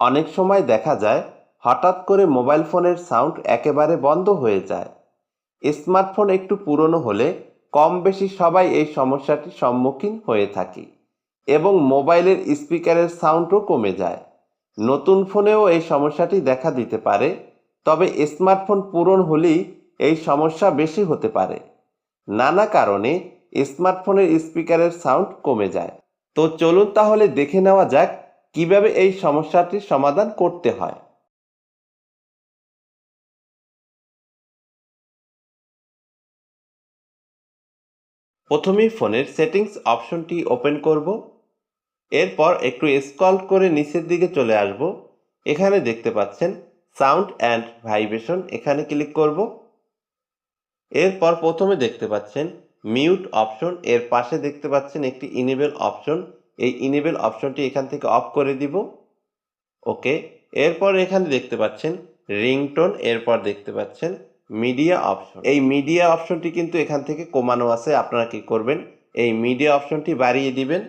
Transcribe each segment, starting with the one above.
অনেক সময় দেখা যায়, হঠাৎ করে মোবাইল ফোনের সাউন্ড একেবারে বন্ধ হয়ে যায়। স্মার্টফোন একটু পুরনো হলে কম বেশি সবাই এই সমস্যাটির সম্মুখীন হয়ে থাকি এবং মোবাইলের স্পিকারের সাউন্ডও কমে যায়। নতুন ফোনেও এই সমস্যাটি দেখা দিতে পারে, তবে স্মার্টফোন পূরণ হলেই এই সমস্যা বেশি হতে পারে। নানা কারণে স্মার্টফোনের স্পিকারের সাউন্ড কমে যায়। তো চলুন তাহলে দেখে নেওয়া যাক কীভাবে এই সমস্যাটির সমাধান করতে হয়? প্রথমেই ফোনের সেটিংস অপশনটি ওপেন করব। এরপর একটু স্ক্রল করে নিচের দিকে চলে আসব। এখানে দেখতে পাচ্ছেন, সাউন্ড অ্যান্ড ভাইব্রেশন এখানে ক্লিক করব। এরপর প্রথমে দেখতে পাচ্ছেন, মিউট অপশন, এর পাশে দেখতে পাচ্ছেন একটি ইনেবল অপশন। এই ইনেবল অপশনটি এখান থেকে অফ করে দিব। ওকে এরপর এখানে দেখতে পাচ্ছেন রিংটোন এরপর দেখতে পাচ্ছেন মিডিয়া অপশন এই মিডিয়া অপশনটি কিন্তু এখান থেকে কমানো আছে, আপনারা কি করবেন? এই মিডিয়া অপশনটি বাড়িয়ে দিবেন।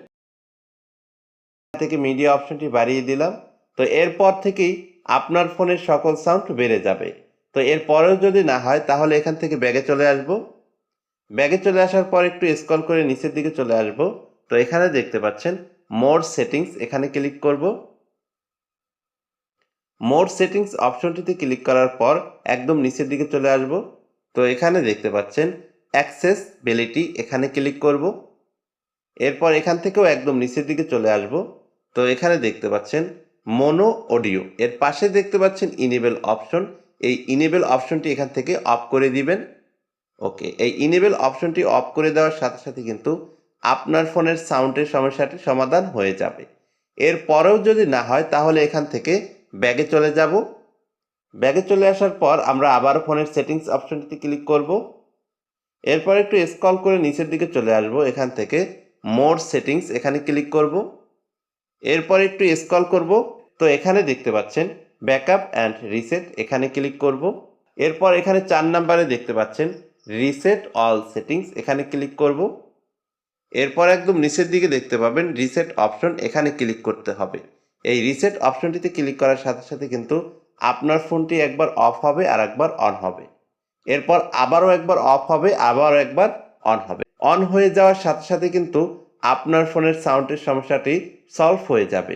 থেকে মিডিয়া অপশনটি বাড়িয়ে দিলাম। তো এরপর থেকেই আপনার ফোনের সকল সাউন্ড বেড়ে যাবে। তো এরপরেও যদি না হয়, তাহলে এখান থেকে ব্যাগে চলে আসব। ব্যাগে চলে আসার পর একটু স্ক্রল করে নিচের দিকে চলে আসব। তো এখানে দেখতে পাচ্ছেন মোর সেটিংস এখানে ক্লিক করব। মোর সেটিংস অপশনটিতে ক্লিক করার পর একদম নিচের দিকে চলে আসব। তো এখানে দেখতে পাচ্ছেন অ্যাক্সেসবিলিটি এখানে ক্লিক করব। এরপর এখান থেকেও একদম নিচের দিকে চলে আসব। তো এখানে দেখতে পাচ্ছেন মোনো অডিও এর পাশে দেখতে পাচ্ছেন ইনেবেল অপশন এই ইনেবেল অপশনটি এখান থেকে অফ করে দিবেন। ওকে এই ইনেবেল অপশনটি অফ করে দেওয়ার সাথে সাথে কিন্তু আপনার ফোনের সাউন্ডের সমস্যাটি সমাধান হয়ে যাবে। এর পরেও যদি না হয়, তাহলে এখান থেকে ব্যাগে চলে যাব। ব্যাগে চলে আসার পর আমরা আবার ফোনের সেটিংস অপশনটিতে ক্লিক করব। এরপর একটু স্ক্রল করে নিচের দিকে চলে আসব। এখান থেকে মোর সেটিংস এখানে ক্লিক করব। এরপর একটু স্ক্রল করব। তো এখানে দেখতে পাচ্ছেন, ব্যাকআপ অ্যান্ড রিসেট এখানে ক্লিক করব। এরপর এখানে চার নাম্বারে দেখতে পাচ্ছেন, রিসেট অল সেটিংস এখানে ক্লিক করব। এরপর একদম নিচের দিকে দেখতে পাবেন রিসেট অপশন এখানে ক্লিক করতে হবে। এই রিসেট অপশনটিতে ক্লিক করার সাথে সাথে কিন্তু আপনার ফোনটি একবার অফ হবে আর একবার অন হবে। এরপর আবারও একবার অফ হবে, আবারও একবার অন হবে। অন হয়ে যাওয়ার সাথে সাথে কিন্তু আপনার ফোনের সাউন্ডের সমস্যাটি সলভ হয়ে যাবে।